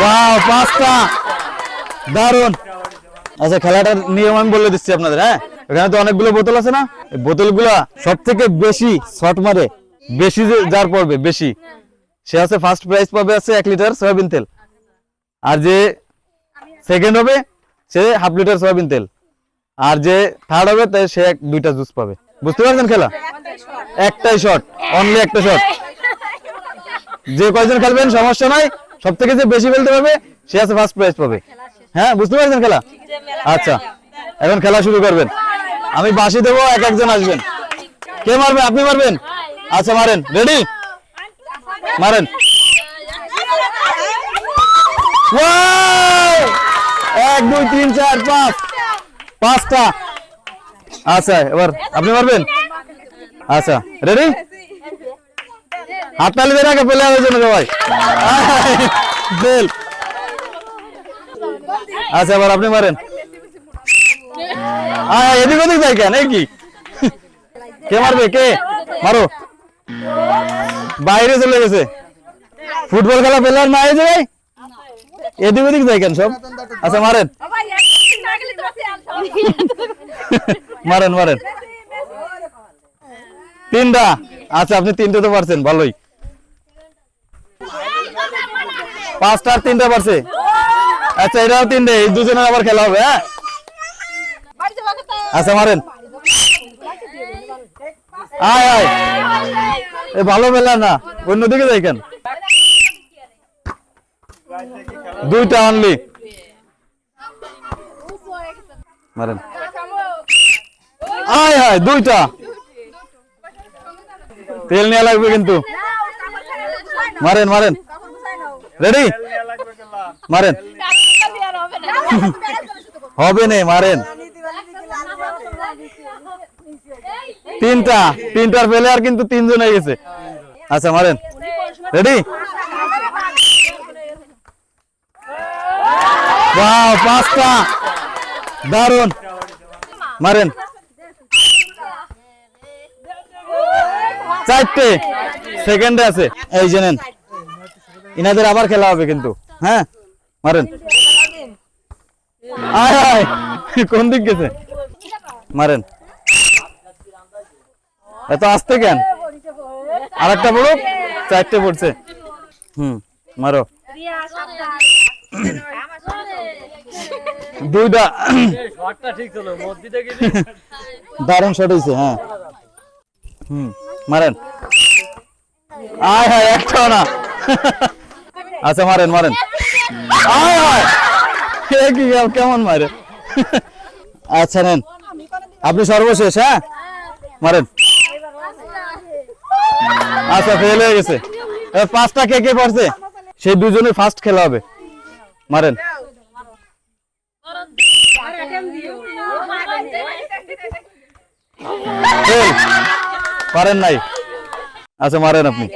বাহ পাঁচটা দারুণ আচ্ছা খেলাটার নিয়ম আমি বলে দিচ্ছি আপনাদের হ্যাঁ? এখানে তো অনেকগুলো বোতল আছে না? বোতলগুলো সব থেকে বেশি শর্ট মারে, বেশি যার পড়বে, বেশি। সে আছে ফার্স্ট প্রাইজ পাবে আছে এক লিটার সয়াবিন তেল। আর যে সেকেন্ড হবে, সে হাফ লিটার সয়াবিন তেল। আর যে থার্ড হবে, তাই সে এক, দুইটা জুস পাবে। বুঝতে পারছেন খেলা? একটাই শট অনলি একটা শট যে কয়জন খেলবেন, সমস্যা নাই। সব থেকে যে বেশি ফেলতে পারবে, সে আছে ফার্স্ট প্রাইজ পাবে। হ্যাঁ বুঝতে পারছেন খেলা? আচ্ছা এখন খেলা শুরু করবেন। আমি বাসি দেবো, এক একজন আসবেন। কে মারবে? আপনি মারবেন? আচ্ছা মারেন। রেডি মারেন। এক, দুই, তিন, চার, পাঁচ। পাঁচটা। আচ্ছা এবার আপনি মারবেন? আচ্ছা রেডি হাততালি দিয়ে রাখে পেলে হবে জন্য সবাই বেল। আচ্ছা এবার আপনি মারেন। আয় এদিক ওদিক যাই কেন কি? কে মারবে, কে? মারো। বাইরে চলে গেছে। ফুটবল খেলা প্লেয়ার না এই যে ভাই। এদিক ওদিক যাই কেন সব? আচ্ছা মারেন। মারেন মারেন। তিনটা। আচ্ছা আপনি তিনটে তো পারছেন, ভালোই। পাঁচটা আর তিনটা পারছে আচ্ছা এটাও তিনটে, এই দুজনের আবার খেলা হবে হ্যাঁ? আচ্ছা মারেন। আয় আয়। এ, ভালো মেলা না, অন্যদিকে যাই কেন দুইটা অনলি মারেন। আয় হায় দুইটা। তেল নেওয়া লাগবে কিন্তু। মারেন মারেন। রেডি মারেন। হবে নে, মারেন। তিনটা, তিনটার প্লেয়ার কিন্তু তিনজন হয়ে গেছে। আচ্ছা মারেন। রেডি পাঁচটা। দারুণ মারেন। চারটে। সেকেন্ডে আছে। এই যে নেন। ইনাদের আবার খেলা হবে কিন্তু। হ্যাঁ? মারেন। কোন দিক গেছে? মারেন। এত আসতে কেন? আর একটা পড়ুক? চারটে পড়ছে। হুম, মারো। দুইটা। দারুণ শট হয়েছে হ্যাঁ। হুম। মারেন। আয় হায়, একটাও না। আচ্ছা মারেন মারেন। আয় হায়। কি কেমন মারে? আচ্ছা নেন। আপনি সর্বশেষ হ্যাঁ? মারেন। আচ্ছা ফেল হয়ে গেছে। পাঁচটা কে কে পড়ছে সেই দুজনে ফার্স্ট খেলা হবে। মারেন। পারেন নাই। আচ্ছা মারেন আপনি।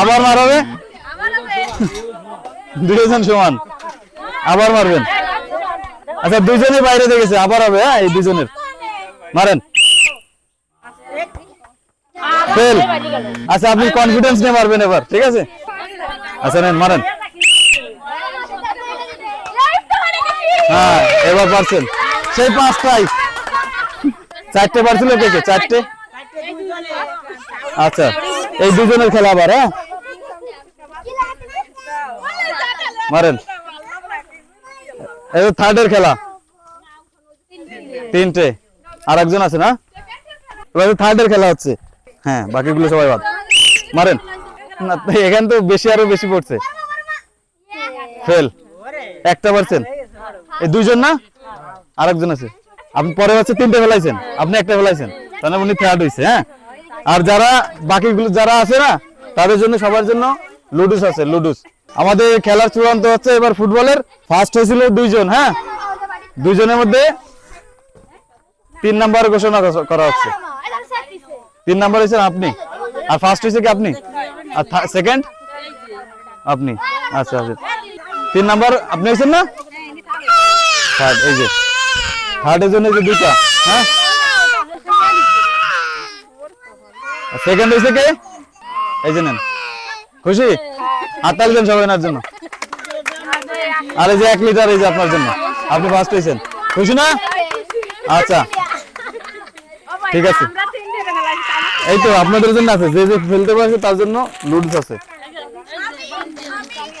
আবার মারাবে? দুজন সমান। আবার মারবেন। আচ্ছা দুজনে বাইরে দিয়ে গেছে, আবার হবে হ্যাঁ এই দুজনের মারেন। ফেল আচ্ছা আপনি কনফিডেন্স নিয়ে মারবেন এবার, ঠিক আছে? আচ্ছা নেন, মারেন। হ্যাঁ এবার পারছেন। সেই পাঁচটাই। চারটে পারছিল কে চারটে? আচ্ছা এই দুজনের খেলা আবার হ্যাঁ? মারেন। এই থার্ডের খেলা। তিনটে। আর একজন আছে না? এবার থার্ডের খেলা হচ্ছে। হ্যাঁ বাকিগুলো সবাই বাদ। মারেন। এখানে তো বেশি আরও বেশি পড়ছে। ফেল। একটা পারছেন? এই দুইজন না? আরেকজন আছে। আপনি পরে হচ্ছে তিনটে ফেলাইছেন। আপনি একটা ফেলাইছেন। তাহলে উনি থার্ড হয়েছে হ্যাঁ? আর যারা, বাকিগুলো যারা আছে না, তাদের জন্য সবার জন্য লুডুস আছে, লুডুস। আমাদের খেলার চূড়ান্ত হচ্ছে এবার ফুটবলের। ফার্স্ট হয়েছিল দুইজন হ্যাঁ? দুইজনের মধ্যে তিন নাম্বার ঘোষণা করা হচ্ছে। তিন নাম্বার হয়েছেন আপনি। আর ফার্স্ট হয়েছে কি আপনি? আর সেকেন্ড আপনি। আচ্ছা আচ্ছা। তিন নাম্বার আপনি হয়েছেন না? থার্ড এই যে। থার্ডের জন্য যে দুইটা হ্যাঁ? সেকেন্ড হয়েছে কে? এই যে নেন। খুশি? হাততালি দেন সবাই জন্য। আর এই যে এক লিটার এই যে আপনার জন্য। আপনি ফার্স্ট হয়েছেন। খুশি না? আচ্ছা। ঠিক আছে। এই তো আপনাদের জন্য আছে। যে যে ফেলতে পারছে তার জন্য লুডস আছে।